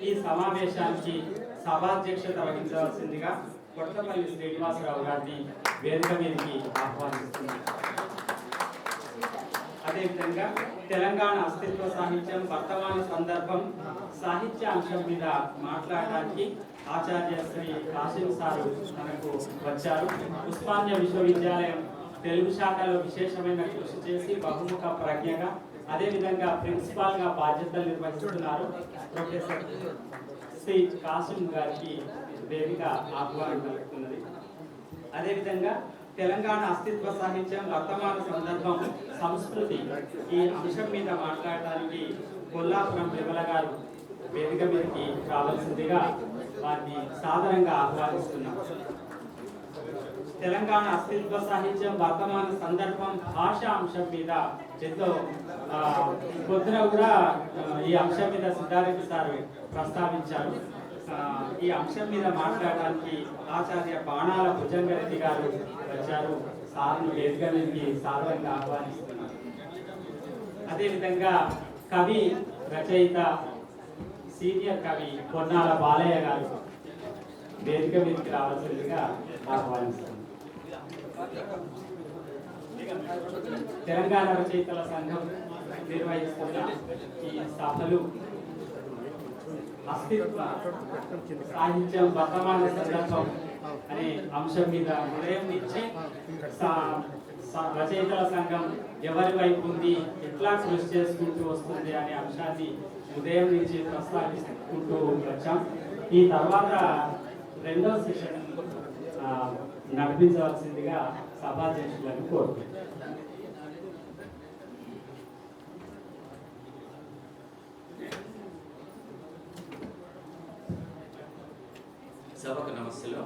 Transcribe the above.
ఈ సమావేశానికి సభాధ్యక్షత వహించవలసిందిగా కొట్టపల్లి శ్రీనివాసరావు గారిని వేదిక మీదకి ఆహ్వానిస్తున్నారు అదేవిధంగా తెలంగాణ అస్తిత్వ సాహిత్యం వర్తమాన సందర్భం సాహిత్య అంశం మీద మాట్లాడడానికి ఆచార్య శ్రీ కాశీం సారు మనకు వచ్చారు. ఉస్మానియా విశ్వవిద్యాలయం తెలుగు శాఖలో విశేషమైన కృషి చేసి బహుముఖ ప్రజ్ఞగా అదేవిధంగా ప్రిన్సిపాల్గా బాధ్యతలు నిర్వహిస్తున్నారు. ప్రొఫెసర్ శ్రీ కాసిం గారికి వేదిక ఆహ్వానం కలుగుతున్నది అదేవిధంగా తెలంగాణ అస్తిత్వ సాహిత్యం వర్తమాన సందర్భం సంస్కృతి ఈ అంశం మీద మాట్లాడటానికి కొల్లాపురం విమల గారు వేదిక మీదకి రావాల్సిందిగా వారిని సాధారణంగా ఆహ్వానిస్తున్నాం. తెలంగాణ అస్తిత్వ సాహిత్యం వర్తమాన సందర్భం భాష అంశం మీద ఎంతో పొద్దున కూడా ఈ అంశం మీద సిద్ధారెడ్డి సార్ ప్రస్తావించారు. ఈ అంశం మీద మాట్లాడడానికి ఆచార్య బాణాల భుజంగరెడ్డి గారు వచ్చారు. సార్ను వేదిక మీదకి ఆహ్వానిస్తున్నారు. అదేవిధంగా కవి రచయిత సీనియర్ కవి పొన్నాల బాలయ్య గారు వేదిక మీదకి రావాల్సిందిగా ఆహ్వానిస్తున్నారు. తెలంగాణ రచయితల సంఘం నిర్వహిస్తున్న ఈ సభలు అస్తిత్వ సాహిత్యం వర్తమాన సందర్భం అనే అంశం మీద ఉదయం ఇచ్చి రచయితల సంఘం ఎవరి వైపు ఉంది ఎట్లా కృషి చేసుకుంటూ వస్తుంది అనే అంశాన్ని ఉదయం నుంచి ప్రస్తావించుకుంటూ వచ్చాం ఈ తర్వాత రెండో సెషన్ నడిపించవలసిందిగా సభాధ్యక్షులను కోరుతున్నాను. సభకు నమస్సులో.